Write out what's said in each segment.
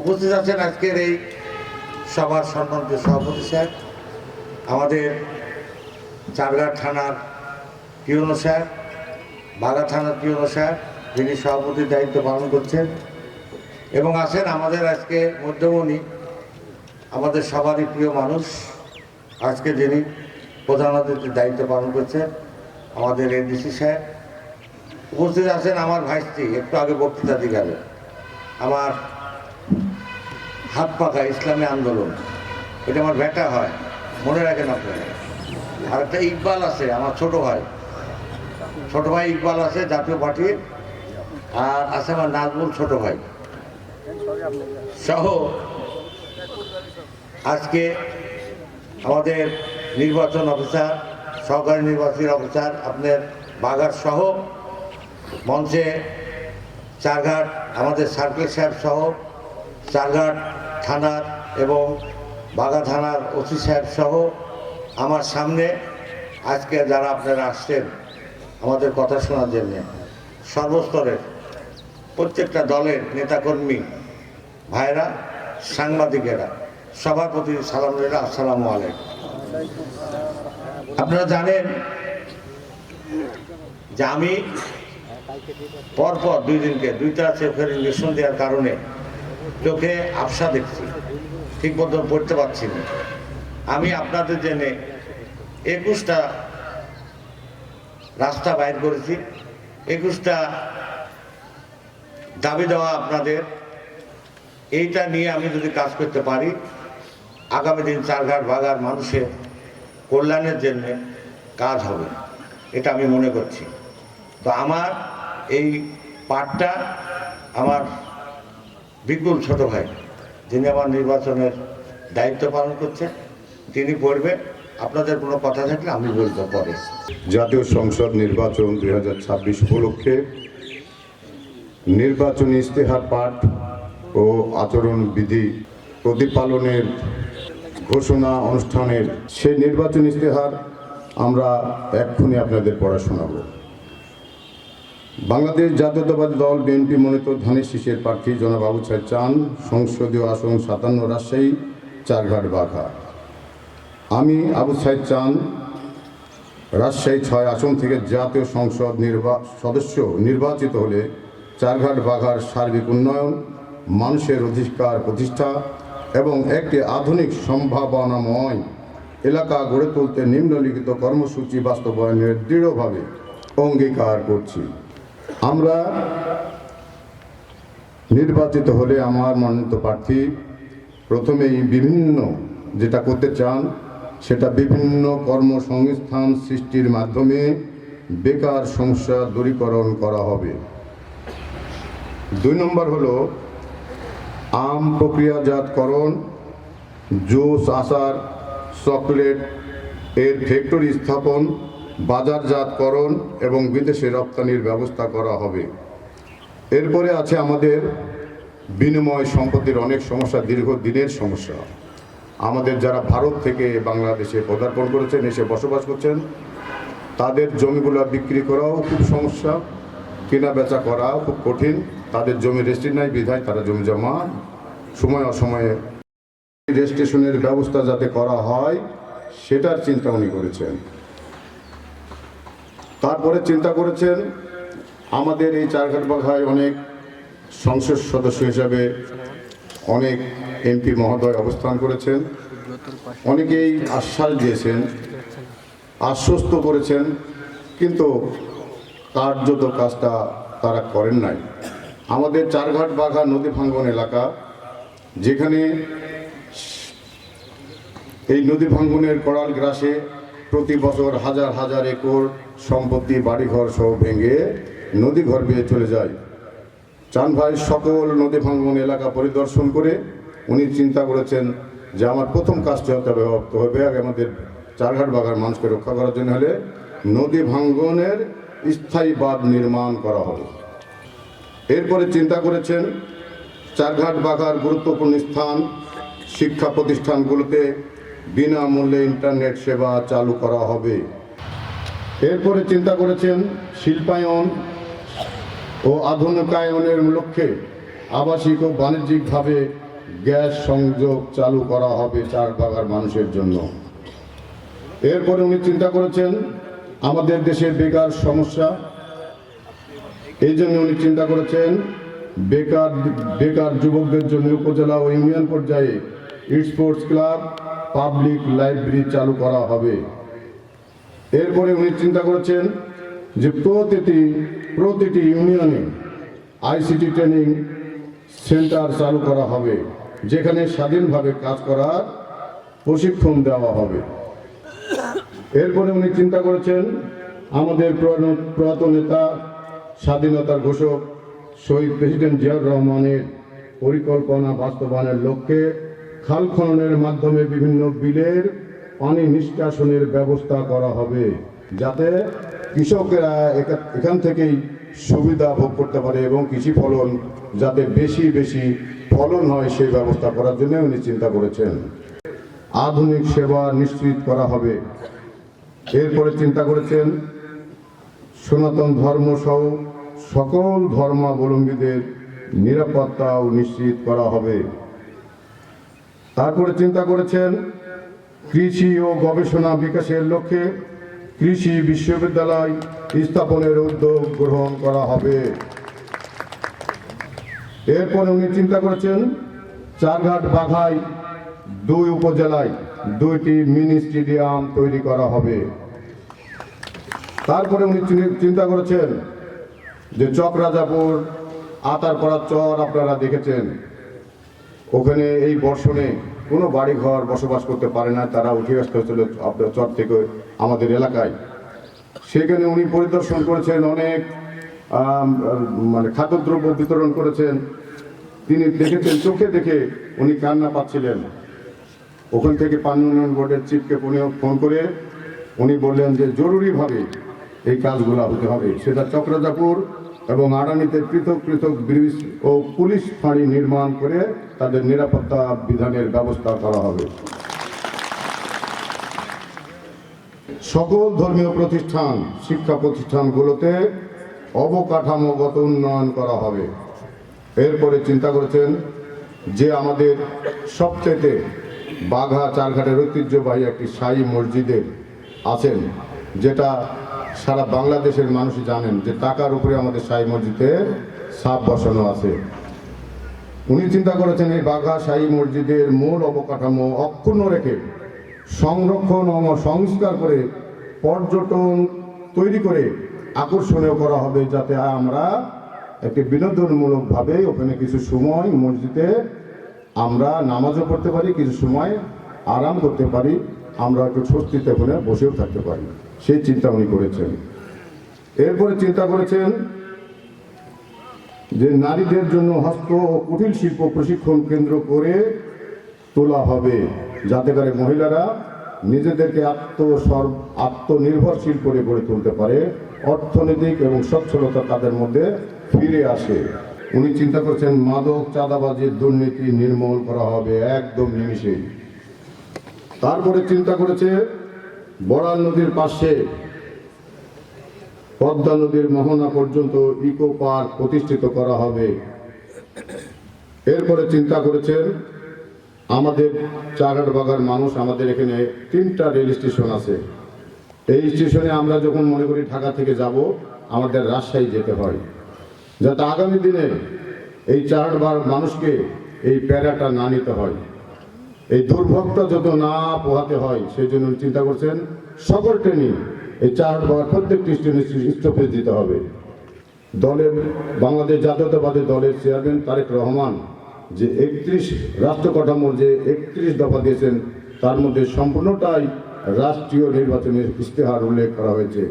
উপস্থিত আছেন আজকের এই সভার সম্মানিত সভাপতি স্যার, আমাদের চারঘাট থানার পিওনো স্যার, বাগা থানার পিওনো স্যার, যিনি সভাপতির দায়িত্ব পালন করছেন এবং আছেন আমাদের আজকে মধ্যমণি, আমাদের সবারই প্রিয় মানুষ, আজকে যিনি প্রধান অতিথির দায়িত্ব পালন করছেন, আমাদের এডিসি স্যার। উপস্থিত আছেন আমার ভাইস্ত্রী, একটু আগে বক্তৃতা দিয়ে গেলেন আমার হাত পাকা ইসলামী আন্দোলন। এটা আমার ব্যাটা হয়। মনে রাখেন আপনারা। আর একটা ইকবাল আছে, আমার ছোট ভাই। ছোট ভাই ইকবাল আছে, জাতীয় পার্টির। আর আছে আমার নাজমুল ছোট ভাই। সহ, আজকে আমাদের নির্বাচন অফিসার, সহকারী নির্বাচনী অফিসার, আপনার বাগার সহ, মঞ্চে চারঘাট, আমাদের সার্কেল সাহেব সহ চারঘাট থানার এবং বাগা থানার ওসি সাহেব সহ আমার সামনে আজকে যারা আপনারা আসছেন আমাদের কথা শোনার জন্য, সর্বস্তরের প্রত্যেকটা দলের নেতাকর্মী ভাইরা, সাংবাদিকেরা সবার প্রতি সালাম আসসালামু আলাইকুম। আপনারা জানেন যে আমি পরপর দুই দিনকে দুইটা চোখের ইঞ্জেকশন দেওয়ার কারণে চোখে আবসা দেখছি, ঠিক মতো পড়তে পারছি না। আমি আপনাদের জেনে একুশটা রাস্তা বাইর করেছি, একুশটা দাবি দেওয়া আপনাদের। এইটা নিয়ে আমি যদি কাজ করতে পারি, আগামী দিন চারঘাট বাগার মানুষের কল্যাণের জন্য কাজ হবে, এটা আমি মনে করছি। তো আমার এই পাঠটা, আমার বিপুল ছোট ভাই, যিনি আমার নির্বাচনের দায়িত্ব পালন করছেন, তিনি পড়বে আপনাদের কোনো কথা থাকলে আমি বলতে পরে। জাতীয় সংসদ নির্বাচন দুই হাজার ছাব্বিশ উপলক্ষে নির্বাচনী ইস্তেহার পাঠ ও আচরণবিধি প্রতিপালনের ঘোষণা অনুষ্ঠানের সেই নির্বাচন ইস্তেহার আমরা এক্ষুনি আপনাদের পড়া শোনাব। বাংলাদেশ জাতীয়তাবাদী দল বিএনপি মনোনীত ধানের শীষের প্রার্থী জনাব আবু সাহেব চান সংসদীয় আসন সাতান্ন রাজশাহী, চারঘাট, বাঘা। আমি আবু সাহেব চান রাজশাহী ছয় আসন থেকে জাতীয় সংসদ নির্বা, সদস্য নির্বাচিত হলে চারঘাট, বাঘার সার্বিক উন্নয়ন, মানুষের অধিকার প্রতিষ্ঠা এবং একটি আধুনিক সম্ভাবনাময় এলাকা গড়ে তুলতে নিম্নলিখিত কর্মসূচি বাস্তবায়নের দৃঢ়ভাবে অঙ্গীকার করছি। আমরা নির্বাচিত হলে আমার মনোনীত প্রার্থী প্রথমেই বিভিন্ন যেটা করতে চান, সেটা বিভিন্ন কর্মসংস্থান সৃষ্টির মাধ্যমে বেকার সমস্যা দূরীকরণ করা হবে। দুই নম্বর হলো আম প্রক্রিয়াজাতকরণ, জুস, আচার, চকলেট এর ফ্যাক্টরি স্থাপন বাজারজাতকরণ এবং বিদেশে রপ্তানির ব্যবস্থা করা হবে। এরপরে আছে আমাদের বিনিময় সম্পত্তির অনেক সমস্যা, দীর্ঘদিনের সমস্যা। আমাদের যারা ভারত থেকে বাংলাদেশে পদার্পণ করেছেন, এসে বসবাস করছেন, তাদের জমিগুলো বিক্রি করাও খুব সমস্যা কেনা বেচা করাও খুব কঠিন। তাদের জমি রেস্ট্রি নাই, বিধায় তারা জমি জমা সময় অসময়ে রেজিস্ট্রেশনের ব্যবস্থা যাতে করা হয়, সেটার চিন্তা উনি করেছেন। তারপরে চিন্তা করেছেন, আমাদের এই চারঘাট বাঘায় অনেক সংসদ সদস্য হিসাবে অনেক এমপি মহোদয় অবস্থান করেছেন। অনেকেই আশ্বাস দিয়েছেন, আশ্বস্ত করেছেন, কিন্তু কার্যত কাজটা তারা করেন নাই। আমাদের চারঘাট বাঘা নদী ভাঙ্গন এলাকা, যেখানে এই নদী ভাঙ্গনের করাল গ্রাসে প্রতি বছর হাজার হাজার একর সম্পত্তি বাড়িঘর সহ ভেঙে নদী ঘর বেয়ে চলে যায়। চান ভাই সকল নদী ভাঙ্গন এলাকা পরিদর্শন করে উনি চিন্তা করেছেন যে আমার প্রথম কাজটি হতে হবে হবে। আগে আমাদের চারঘাট বাগার মানুষকে রক্ষা করার জন্য হলে নদী ভাঙ্গনের স্থায়ী বাঁধ নির্মাণ করা হবে। এরপরে চিন্তা করেছেন চারঘাট বাঘার গুরুত্বপূর্ণ স্থান শিক্ষা প্রতিষ্ঠানগুলোতে বিনামূল্যে ইন্টারনেট সেবা চালু করা হবে। এরপরে চিন্তা করেছেন শিল্পায়ন ও আধুনিকায়নের লক্ষ্যে আবাসিক ও বাণিজ্যিকভাবে গ্যাস সংযোগ চালু করা হবে চার বাগার মানুষের জন্য। এরপরে উনি চিন্তা করেছেন, আমাদের দেশের বেকার সমস্যা। এই জন্য উনি চিন্তা করেছেন, বেকার বেকার যুবকদের জন্য উপজেলা ও ইউনিয়ন পর্যায়ে স্পোর্টস ক্লাব পাবলিক লাইব্রেরি চালু করা হবে। এরপরে উনি চিন্তা করেছেন যে প্রতিটি প্রতিটি ইউনিয়নে আইসিটি ট্রেনিং সেন্টার চালু করা হবে, যেখানে স্বাধীনভাবে কাজ করার প্রশিক্ষণ দেওয়া হবে। এরপরে উনি চিন্তা করেছেন, আমাদের প্রয়াত নেতা, স্বাধীনতার ঘোষক শহীদ প্রেসিডেন্ট জিয়াউর রহমানের পরিকল্পনা বাস্তবায়নের লক্ষ্যে খাল খননের মাধ্যমে বিভিন্ন বিলের পানি নিষ্কাশনের ব্যবস্থা করা হবে, যাতে কৃষকেরা এখান থেকেই সুবিধা ভোগ করতে পারে এবং কৃষি ফলন যাতে বেশি বেশি ফলন হয় সেই ব্যবস্থা করার জন্য উনি চিন্তা করেছেন। আধুনিক সেবা নিশ্চিত করা হবে। এরপরে চিন্তা করেছেন, সনাতন ধর্ম সহ সকল ধর্মাবলম্বীদের নিরাপত্তাও নিশ্চিত করা হবে। তারপরে চিন্তা করেছেন কৃষি ও গবেষণা বিকাশের লক্ষ্যে কৃষি বিশ্ববিদ্যালয় স্থাপনের উদ্যোগ গ্রহণ করা হবে। এরপরে উনি চিন্তা করেছেন, চারঘাট বাঘাই দুই উপজেলায় দুইটি মিনি স্টেডিয়াম তৈরি করা হবে। তারপরে উনি চিন্তা করেছেন যে চকরাজাপুর, আতারপাড়া চর আপনারা দেখেছেন। ওখানে এই বর্ষণে কোনো বাড়ি ঘর বসবাস করতে পারে না, তারা উঠে আসতে হচ্ছিল আপনার চর থেকে আমাদের এলাকায়। সেখানে উনি পরিদর্শন করেছেন, অনেক মানে খাদ্যদ্রব্য বিতরণ করেছেন। তিনি দেখেছেন, চোখে দেখে উনি কান্না পাচ্ছিলেন। ওখান থেকে পানি উন্নয়ন বোর্ডের চিফকে ফোন করে উনি বললেন যে, জরুরিভাবে এই কাজগুলো হতে হবে। সেটা চক্রজাপুর এবং আড়ানিতে পৃথক পৃথক ব্রিজ ও পুলিশ ফাঁড়ি নির্মাণ করে তাদের নিরাপত্তা বিধানের ব্যবস্থা করা হবে। সকল ধর্মীয় প্রতিষ্ঠান, শিক্ষা প্রতিষ্ঠানগুলোতে অবকাঠামোগত উন্নয়ন করা হবে। এরপরে চিন্তা করেছেন যে আমাদের সবচেয়ে বাঘা চারঘাটের ঐতিহ্যবাহী একটি সাই মসজিদের আছেন, যেটা সারা বাংলাদেশের মানুষই জানেন যে টাকার উপরে আমাদের সাই মসজিদে সাপ বসানো আছে। উনি চিন্তা করেছেন এই বাঘা সাই মসজিদের মূল অবকাঠামো অক্ষুণ্ণ রেখে সংরক্ষণ ও সংস্কার করে পর্যটন তৈরি করে আকর্ষণীয় করা হবে যাতে আমরা একটি বিনোদনমূলকভাবে ওখানে কিছু সময় মসজিদে আমরা নামাজও পড়তে পারি, কিছু সময় আরাম করতে পারি, আমরা একটু স্বস্তিতে ওখানে বসেও থাকতে পারি। সেই চিন্তা উনি করেছেন। এরপরে চিন্তা করেছেন যে নারীদের জন্য হস্ত ও কুটির শিল্প প্রশিক্ষণ কেন্দ্র করে তোলা হবে, যাতে করে মহিলারা নিজেদেরকে আত্মসর, আত্মনির্ভরশীল করে গড়ে তুলতে পারে, অর্থনৈতিক এবং সচ্ছলতা তাদের মধ্যে ফিরে আসে। উনি চিন্তা করছেন মাদক চাঁদাবাজির দুর্নীতি নির্মূল করা হবে একদম নিমিষেই। তারপরে চিন্তা করেছে বড়াল নদীর পাশে পদ্মা নদীর মোহনা পর্যন্ত ইকো পার্ক প্রতিষ্ঠিত করা হবে। এরপরে চিন্তা করেছেন, আমাদের চাগার বাগার মানুষ, আমাদের এখানে তিনটা রেল স্টেশন আছে। এই স্টেশনে আমরা যখন মনে করি ঢাকা থেকে যাব, আমাদের রাজশাহী যেতে হয়। যাতে আগামী দিনে এই চারবার মানুষকে এই প্যারাটা না নিতে হয়। এই দুর্ভোগটা যত না পোহাতে হয়, সেই জন্য চিন্তা করছেন সকল ট্রেনিং, এই চার বার প্রত্যেকটি স্টেশনে স্টপেজ দিতে হবে। দলের, বাংলাদেশ জাতীয়তাবাদী দলের চেয়ারম্যান তারেক রহমান যে একত্রিশ রাষ্ট্র কাঠামোর যে একত্রিশ দফা দিয়েছেন, তার মধ্যে সম্পূর্ণটাই রাষ্ট্রীয় নির্বাচনের ইশতেহার উল্লেখ করা হয়েছে।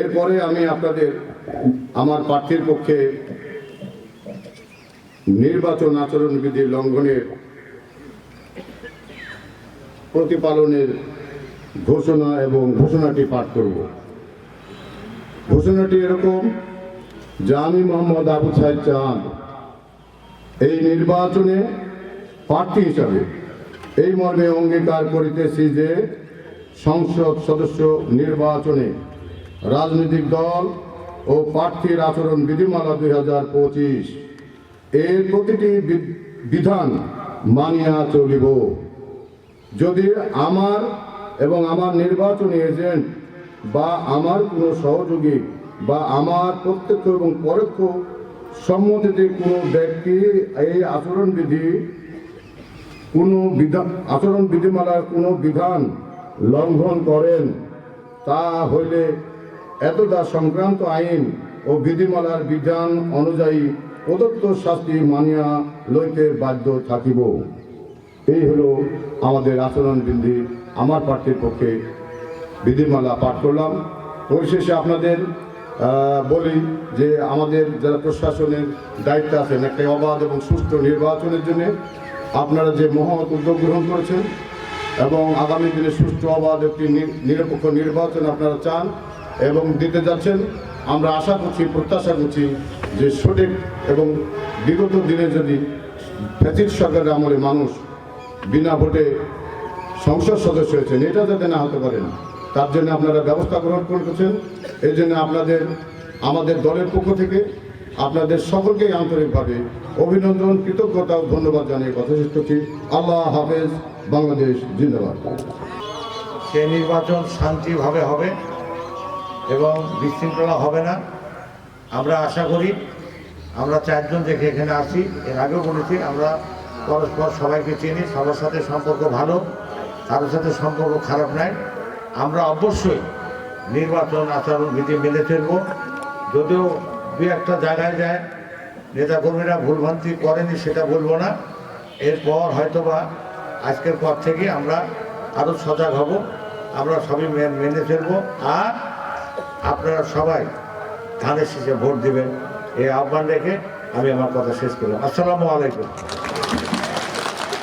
এরপরে আমি আপনাদের, আমার প্রার্থীর পক্ষে নির্বাচন আচরণবিধি লঙ্ঘনের প্রতিপালনের ঘোষণা এবং ঘোষণাটি পাঠ করব। ঘোষণাটি এরকম যে আমি মোহাম্মদ আবু সাহেব চাঁদ এই নির্বাচনে প্রার্থী হিসাবে এই মর্মে অঙ্গীকার করিতেছি যে সংসদ সদস্য নির্বাচনে রাজনৈতিক দল ও প্রার্থীর আচরণ বিধিমালা দুই হাজার পঁচিশ এর প্রতিটি বিধান মানিয়া চলিব। যদি আমার এবং আমার নির্বাচনী এজেন্ট বা আমার কোনো সহযোগী বা আমার প্রত্যক্ষ এবং পরোক্ষ সম্মতিতে কোনো ব্যক্তি এই আচরণবিধি, কোনো বিধান আচরণ বিধিমালার কোনো বিধান লঙ্ঘন করেন, তা হইলে এতদা সংক্রান্ত আইন ও বিধিমালার বিধান অনুযায়ী প্রদত্ত শাস্তি মানিয়া লইতে বাধ্য থাকিব। এই হলো আমাদের আচরণ বিধি আমার প্রার্থীর পক্ষে বিধিমালা পাঠ করলাম। পরিশেষে আপনাদের বলি যে আমাদের যারা প্রশাসনের দায়িত্বে আছেন, একটা অবাধ এবং সুষ্ঠু নির্বাচনের জন্য আপনারা যে মহৎ উদ্যোগ গ্রহণ করেছেন এবং আগামী দিনে সুষ্ঠু, অবাধ একটি নিরপেক্ষ নির্বাচন আপনারা চান এবং দিতে যাচ্ছেন, আমরা আশা করছি, প্রত্যাশা করছি যে সঠিক এবং বিগত দিনে যদি ফ্যাসিস্ট সরকারের আমলে মানুষ বিনা ভোটে সংসদ সদস্য হয়েছেন, এটা যাতে না হতে পারেন তার জন্য আপনারা ব্যবস্থা গ্রহণ করেছেন এই জন্য আপনাদের, আমাদের দলের পক্ষ থেকে আপনাদের সকলকেই আন্তরিকভাবে অভিনন্দন, কৃতজ্ঞতা ও ধন্যবাদ জানিয়ে কথা শেষ করছি। আল্লাহ হাফেজ, বাংলাদেশ জিন্দাবাদ। সে নির্বাচন শান্তিভাবে হবে এবং বিশৃঙ্খলা হবে না। আমরা আশা করি, আমরা চারজন দেখে এখানে আসি, এর আগেও বলেছি, আমরা পরস্পর সবাইকে চিনি, সবার সাথে সম্পর্ক ভালো, কারোর সাথে সম্পর্ক খারাপ নাই। আমরা অবশ্যই নির্বাচন আচরণ বিধি মেনে চলব। যদিও দু একটা জায়গায় যায়, নেতাকর্মীরা ভুলভ্রান্তি করেনি সেটা বলব না। এরপর হয়তোবা আজকের পর থেকে আমরা আরও সজাগ হব, আমরা সবই মেনে চলবো। আর আপনারা সবাই ধানের শীষে ভোট দেবেন, এই আহ্বান রেখে আমি আমার কথা শেষ করলাম। আসসালামু আলাইকুম।